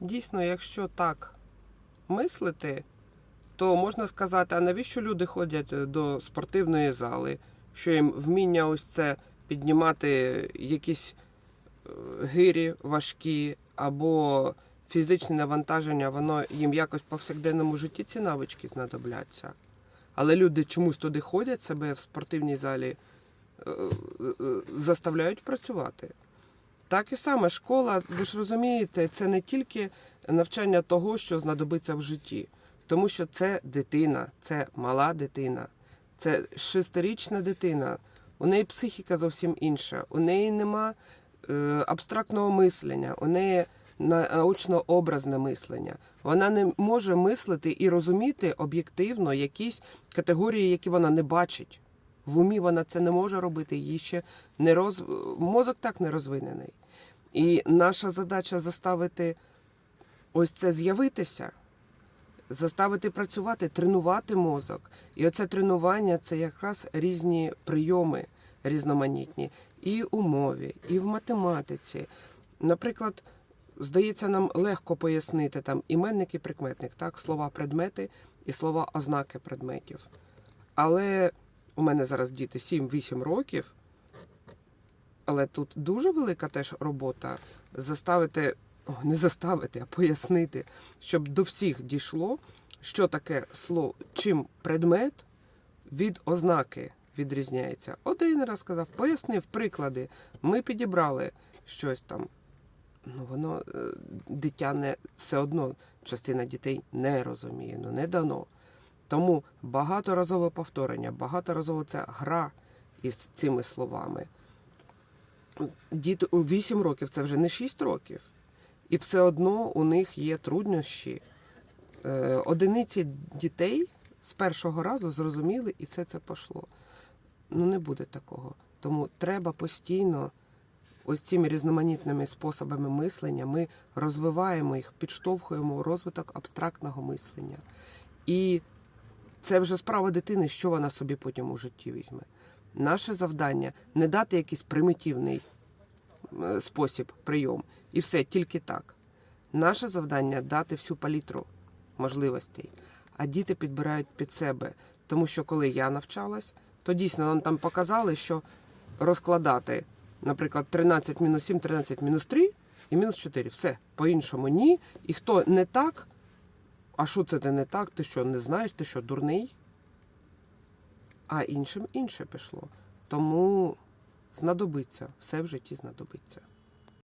Дійсно, якщо так мислити, то можна сказати, а навіщо люди ходять е, до спортивної зали, що їм вміння ось це піднімати якісь е, гирі важкі або фізичне навантаження, воно їм якось в повсякденному житті ці навички знадобляться. Але люди чомусь туди ходять, себе в спортивній залі е, заставляють працювати. Так і саме школа, ви ж розумієте, це не тільки навчання того, що знадобиться в житті, тому що це дитина, це мала дитина, це шестирічна дитина. У неї психіка зовсім інша, у неї нема е, абстрактного мислення, у неї научно-образне мислення. Вона не може мислити і розуміти об'єктивно якісь категорії, які вона не бачить. В умі вона це не може робити, її ще не роз... мозок так не розвинений. І наша задача заставити ось це з'явитися, заставити працювати, тренувати мозок. І оце тренування це якраз різні прийоми різноманітні і у мові, і в математиці. Наприклад, здається, нам легко пояснити там іменник і прикметник, так, слова предмети і слова ознаки предметів. Але у мене зараз діти 7-8 років. Але тут дуже велика теж робота заставити, о, не заставити, а пояснити, щоб до всіх дійшло, що таке слово, чим предмет від ознаки відрізняється. Один раз сказав, пояснив приклади. Ми підібрали щось там. Ну, воно е, дитя не все одно частина дітей не розуміє, ну не дано. Тому багаторазове повторення, багаторазово це гра із цими словами. Діти у 8 років це вже не 6 років. І все одно у них є труднощі. Е, Одиниці дітей з першого разу зрозуміли, і все це пішло. Ну, не буде такого. Тому треба постійно ось цими різноманітними способами мислення ми розвиваємо їх, підштовхуємо у розвиток абстрактного мислення. І це вже справа дитини, що вона собі потім у житті візьме. Наше завдання не дати якийсь примітивний е, спосіб, прийом, і все, тільки так. Наше завдання дати всю палітру можливостей, а діти підбирають під себе. Тому що коли я навчалась, то дійсно нам там показали, що розкладати, наприклад, 13 мінус 7, 13 мінус 3 і мінус 4. Все, по-іншому ні. І хто не так, а що це ти не так? Ти що, не знаєш, ти що, дурний? А іншим інше пішло. Тому знадобиться, все в житті знадобиться.